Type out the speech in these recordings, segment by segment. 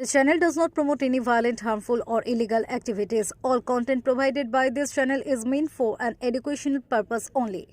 This channel does not promote any violent, harmful, or illegal activities. All content provided by this channel is meant for an educational purpose only.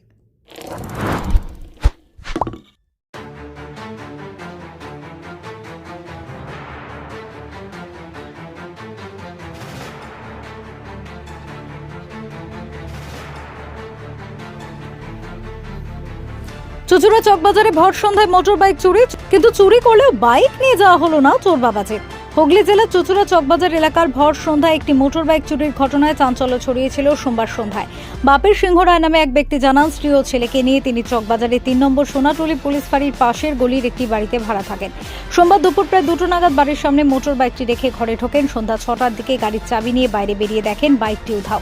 Chuchura চকবাজারে ভর সন্ধ্যায় motor bike চুরি কিন্তু চুরি করলেও bike নিয়ে যাওয়া হলো না চোর বাবাজে হুগলি জেলার চুচুড়া চকবাজার এলাকার ভর সন্ধ্যায় একটি মোটর বাইক চুরির ঘটনায় চাঞ্চল্য ছড়িয়েছিল সোমবার সন্ধ্যায়। বাপের সিংহরায় নামে এক ব্যক্তি জানান, স্ত্রী ও ছেলেকে নিয়ে তিনি চকবাজারে তিন নম্বর সোনাটুলি পুলিশ ফাঁড়ির পাশের গলির একটি বাড়িতে ভাড়া থাকেন। সোমবার দুপুর প্রায় দুটো নাগাদ বাড়ির সামনে মোটর বাইকটি রেখে ঘরে ঢোকেন। সন্ধ্যা ছটার দিকে গাড়ির চাবি নিয়ে বাইরে বেরিয়ে দেখেন, বাইকটি উধাও।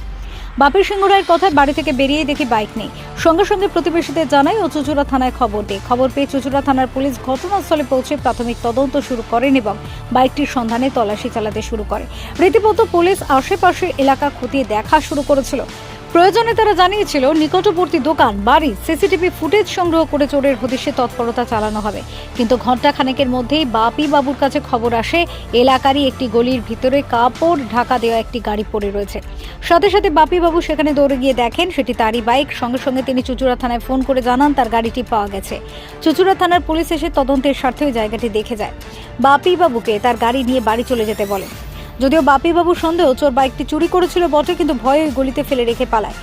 বাপের সিংহরায়ের কথায় বাড়ি থেকে বেরিয়ে দেখি বাইক নেই। সঙ্গে সঙ্গে প্রতিবেশীদের জানাই ও চুচুড়া থানায় খবর দেয় খবর পেয়ে চুচুড়া থানার পুলিশ ঘটনাস্থলে পৌঁছে প্রাথমিক তদন্ত শুরু করেন এবং বাইকটির সন্ধানে তল্লাশি চালাতে শুরু করে। রীতিমতো পুলিশ আশেপাশের এলাকা খতিয়ে দেখা শুরু করেছিল। প্রয়োজনে তারা জানিয়েছিল, নিকটবর্তী দোকান, বাড়ি, সিসিটিভি ফুটেজ সংগ্রহ করে চোরের হদিশে তৎপরতা চালানো হবে। কিন্তু ঘণ্টা খানেকের মধ্যেই বাপি বাবুর কাছে খবর আসে, এলাকারই একটি গলির ভিতরে কাপড় ঢাকা দেওয়া একটি গাড়ি পড়ে রয়েছে। সাথে সাথে বাপি বাবু সেখানে দৌড়ে গিয়ে দেখেন, সেটি তারই বাইক। সঙ্গে সঙ্গে তিনি চুচুড়া থানায় ফোন করে জানান, তার গাড়িটি পাওয়া গেছে। চুচুড়া থানার পুলিশ এসে তদন্তের স্বার্থে জায়গাটি দেখে যায়। বাপি বাবুকে তার গাড়ি নিয়ে বাড়ি চলে যেতে বলে। যদিও বাপি বাবুর সন্দেহ চোর বাইকটি চুরি করেছিল বটে কিন্তু ভয়ে ওই গলিতে ফেলে রেখে পালায়।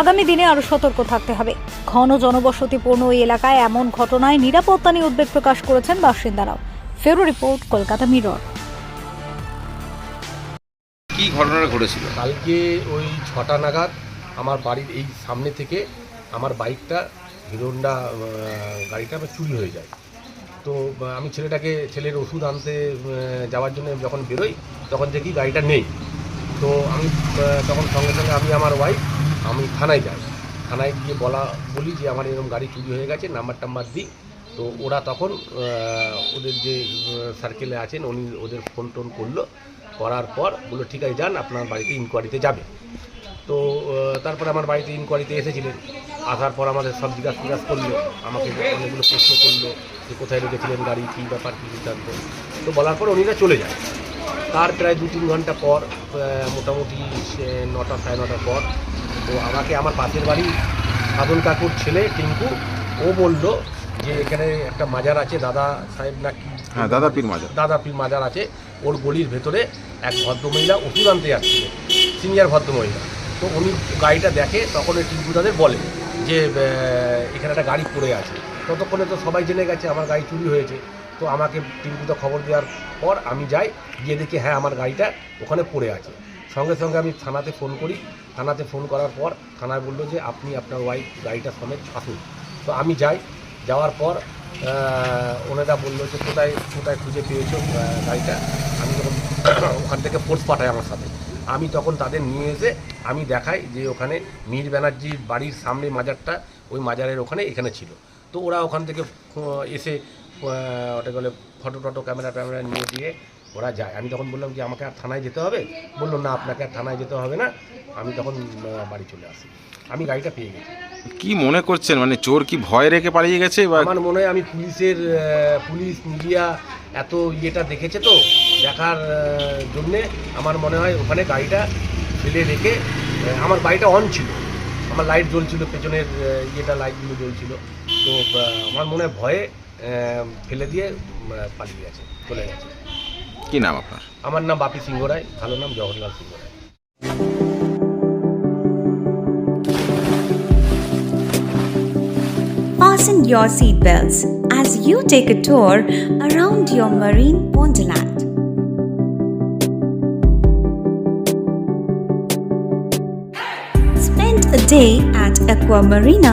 আগামী দিনে আরও সতর্ক থাকতে হবে। ঘন জনবসতিপূর্ণ ওই এলাকায় এমন ঘটনায় নিরাপত্তা নিয়ে উদ্বেগ প্রকাশ করেছেন বাসিন্দারাও। ফেরো রিপোর্ট কলকাতা মিরর। কি ঘটনা ঘটেছিল? কালকে ওই ছটা নাগাদ আমার বাড়ির এই সামনে থেকে আমার বাইকটা হিরোন্ডা গাড়িটা আমার চুরি হয়ে যায়। তো আমি ছেলেটাকে, ছেলের ওষুধ আনতে যাওয়ার জন্য যখন বেরোই, তখন দেখি গাড়িটা নেই। তো আমি তখন সঙ্গে সঙ্গে আমি আমার ওয়াইফ আমি থানায় যাই। থানায় গিয়ে বলা, বলি যে আমার এরকম গাড়ি চুরি হয়ে গেছে নাম্বার টাম্বার দিই। তো ওরা তখন ওদের যে সার্কেলে আছেন, উনি ওদের ফোন টোন করল। করার পর বলল, ঠিক আছে, যান, আপনার বাড়িতে ইনকোয়ারিতে যাবে। তো তারপরে আমার বাড়িতে ইনকোয়ারিতে এসেছিলেন। আসার পর আমাদের সব জিজ্ঞাসা জিজ্ঞাসা করল, আমাকে অনেকগুলো প্রশ্ন করল। যে কোথায় রেখেছিলেন গাড়ি কী ব্যাপার কী বৃত্তান্ত তো বলার পর উনিরা চলে যায় তার প্রায় দু তিন ঘণ্টা পর মোটামুটি সে নটা সাড়ে নটার পর তো আমাকে আমার পাশের বাড়ি সাধন কাকুর ছেলে টিঙ্কু ও বলল যে এখানে একটা মাজার আছে দাদা সাহেব না কি? হ্যাঁ দাদা পীর মাজার। দাদা পীর মাজার আছে ওর গলির ভেতরে এক ভদ্রমহিলা ওষুধ আনতে যাচ্ছিলেন সিনিয়র ভদ্রমহিলা। তো উনি গাড়িটা দেখে তখন ওই টিঙ্কু তাদের বলে যে এখানে একটা গাড়ি পড়ে আছে। ততক্ষণে তো সবাই জেনে গেছে, আমার গাড়ি চুরি হয়েছে। তো আমাকে টিঙ্কুতে খবর দেওয়ার পর আমি যাই, গিয়ে দেখি হ্যাঁ আমার গাড়িটা ওখানে পড়ে আছে। সঙ্গে সঙ্গে আমি থানাতে ফোন করি। থানাতে ফোন করার পর থানায় বলল যে, আপনি আপনার ওয়াইফ গাড়িটা সমেত আসুন। তো আমি যাই, যাওয়ার পর ওনারা বলল যে, কোথায় কোথায় খুঁজে পেয়েছ গাড়িটা? আমি তখন ওখান থেকে ফোর্স পাঠাই আমার সাথে। আমি তখন তাদের নিয়ে এসে আমি দেখাই যে, ওখানে মীর ব্যানার্জির বাড়ির সামনে মাজারটা, ওই মাজারের ওখানে এখানে ছিল। তো ওরা ওখান থেকে এসে ওটা বলে ফটো টটো ক্যামেরা ট্যামেরা নিয়ে দিয়ে ওরা যায়। আমি তখন বললাম যে আমাকে আর থানায় যেতে হবে? বলল না আপনাকে আর থানায় যেতে হবে না। আমি তখন বাড়ি চলে আসি। আমি গাড়িটা পেয়ে গেছি। কি মনে করছেন? মানে চোর কি ভয় রেখে পালিয়ে গেছে আমার মনে হয় আমি পুলিশের পুলিশ মিডিয়া এত ইয়েটা দেখেছে তো দেখার জন্যে আমার মনে হয় ওখানে গাড়িটা ফেলে রেখে আমার বাড়িটা অন ছিল। আমার লাইট জ্বলছিল পেছনের ইয়েটা লাইটগুলো জ্বলছিল। তো আমার মনে হয় ভয়ে ফেলে দিয়ে পালিয়ে গেছে চলে গেছে কি নাম আপনার আমার নাম বাপি সিংহ রায় ভালো নাম জওহরলাল সিংহ রায় Fasten your seatbelts as you take a tour around your marine wonderland. Spend a day at Aqua Marina